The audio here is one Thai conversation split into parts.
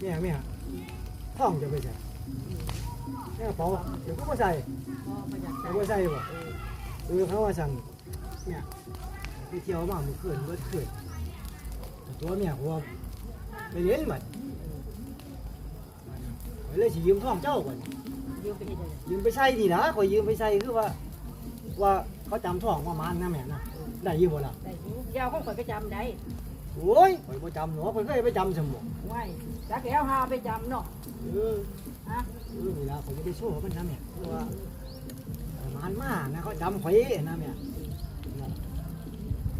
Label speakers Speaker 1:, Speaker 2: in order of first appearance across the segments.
Speaker 1: เนี่ยแม่ท้องจะไปใส่แม่กระเป๋าเดี๋ยวก็มาใส่
Speaker 2: พ่อมาจาก
Speaker 1: เดี๋ยวก็ใส่บ่เออเขาว่าสั่งเนี่ยไปเที่ยวมาเมื่อคืนเมื่อคืนตัวเนี่ยหัวไปเล่นมันเลยสิยืมท้องเจ้าก่อน
Speaker 2: ยืมไป
Speaker 1: ใส่ดีนะขอยยืมไปใส่คือว่า ว่าเขาจำท้องว่ามานนะแม่นะได้ยืมบ่ล่ะ
Speaker 2: ได้ยู่ยาวของข่อยไปจำได้
Speaker 1: โอ้ยข่อยบ่จำหนูข่อยเคยไปจำสมบ่
Speaker 2: ไว้จักแล้วหาไปจำเนาะ
Speaker 1: เออ
Speaker 2: ฮะ
Speaker 1: เออเวลาข่อยจะไปโซ่มันนะแม่เพราะว่าประมาณมานะเขาจำข่อยนะแม่นะ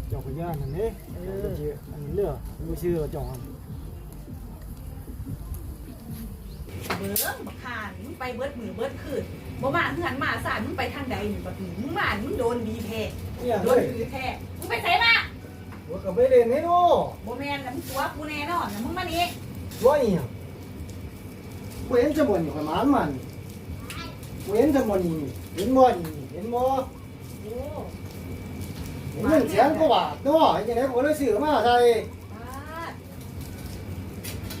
Speaker 1: เจ้าข่อยเยอะนั่นเด้เออชื่ออันนี้เลือกรู้ชื่อเจ้าอัน
Speaker 3: เบิ้งบักขานมึงไปเบิดมือเบิดคืนบ่มาเฮือนมาสานมึงไปทางใดนี่บัดนี้มึงมามึงโดนดีแท้
Speaker 1: เนี่ย
Speaker 3: โด
Speaker 1: เล
Speaker 3: น
Speaker 1: ย
Speaker 3: ดีแท้มึงไปไสมา
Speaker 1: หัวกับไปเล่นให้ดู
Speaker 3: บ่แม่นนะมึงตัวกูแน่นอนนะมึงมานี่
Speaker 1: ว่าอีหยังกูเห็นจะบ่นี่ข่อยหมานมันกูเห็นจะบ่นี่เห็นบ่นี่เห็นบ่
Speaker 3: โอ้
Speaker 1: เงินเสียงก็ว่าเนาะยังไงผมเลยซื้อมาใส่
Speaker 3: บาด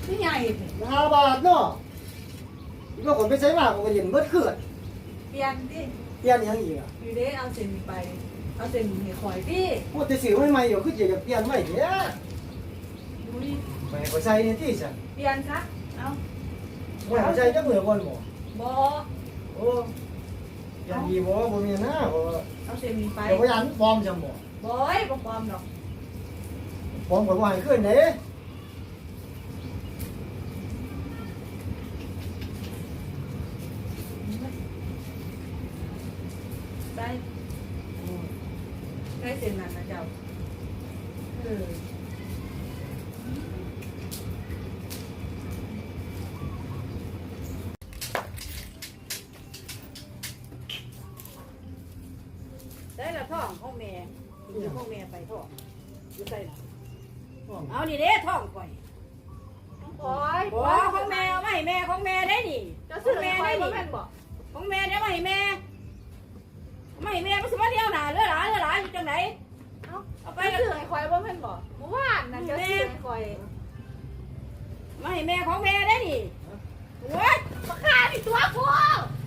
Speaker 3: คือใหญ่นี่
Speaker 1: ห้าบาทเนาะอีกว่าคนไปใช้มาผมก็เห็นเบิดเกิด
Speaker 3: เปลี่ยนดิ
Speaker 1: เปลี่ยนหยังอีกอะ
Speaker 3: อยู่เด้เอาเส้นนี้ไป เอาเส้นนี้ให้ข่อยดิ
Speaker 1: พูดแต่ซื้อใหม่ๆอยู่คือจะเปลี่ยนใหม่เด้อ
Speaker 3: ดูดิ
Speaker 1: ไปให้เขาใส่นี่ที่ซั่น
Speaker 3: เปลี่ยนซะเอา
Speaker 1: บ่ให้เขาใส่จักมื้อก่อนบ่
Speaker 3: บ่
Speaker 1: โอ้อยังดีบ่บ่มีนะบ่
Speaker 3: เอาเส้นนี้ไป
Speaker 1: เดี๋ยวบ่ยันปลอมจังบ่
Speaker 3: บ่อยบ่ปลอมดอก
Speaker 1: ปลอมก็บ่ให้ขึ้นเด้
Speaker 3: ได้ ได้เส้นนั้นนะเจ้าเออ
Speaker 2: ได้ละท้องของแม่อยู่ของแม่ไปท้องอยู่ใส่น่ะ
Speaker 1: ปลอม
Speaker 2: เอานี่เด้ท้องข่อย
Speaker 3: โอ้ย
Speaker 2: บ่ของแม่เอามาให้แม่ของแม่ได้นี่
Speaker 3: จะซื้อ
Speaker 2: ของ
Speaker 3: แม่
Speaker 2: แม่
Speaker 3: ได้
Speaker 2: ได้
Speaker 3: บ่
Speaker 2: นี่
Speaker 3: แม่นบ่
Speaker 2: ของแม่เดี๋ยวมาให้แม่เอามาให้แม่มันสิมาเดียวหน่าเลือหลาย เลือหลายอยู่จังไหน
Speaker 3: เอ้า
Speaker 2: เอาไป
Speaker 3: ไป
Speaker 2: แล้ว
Speaker 3: ซื้อให้ข่อยบ่แม่นบ่เมื่อวานน่ะจะซื้อให้ข่อย
Speaker 2: มาให้แม่ของแม่ได้นี่โอ้ย
Speaker 3: ราคาที่ตัวกู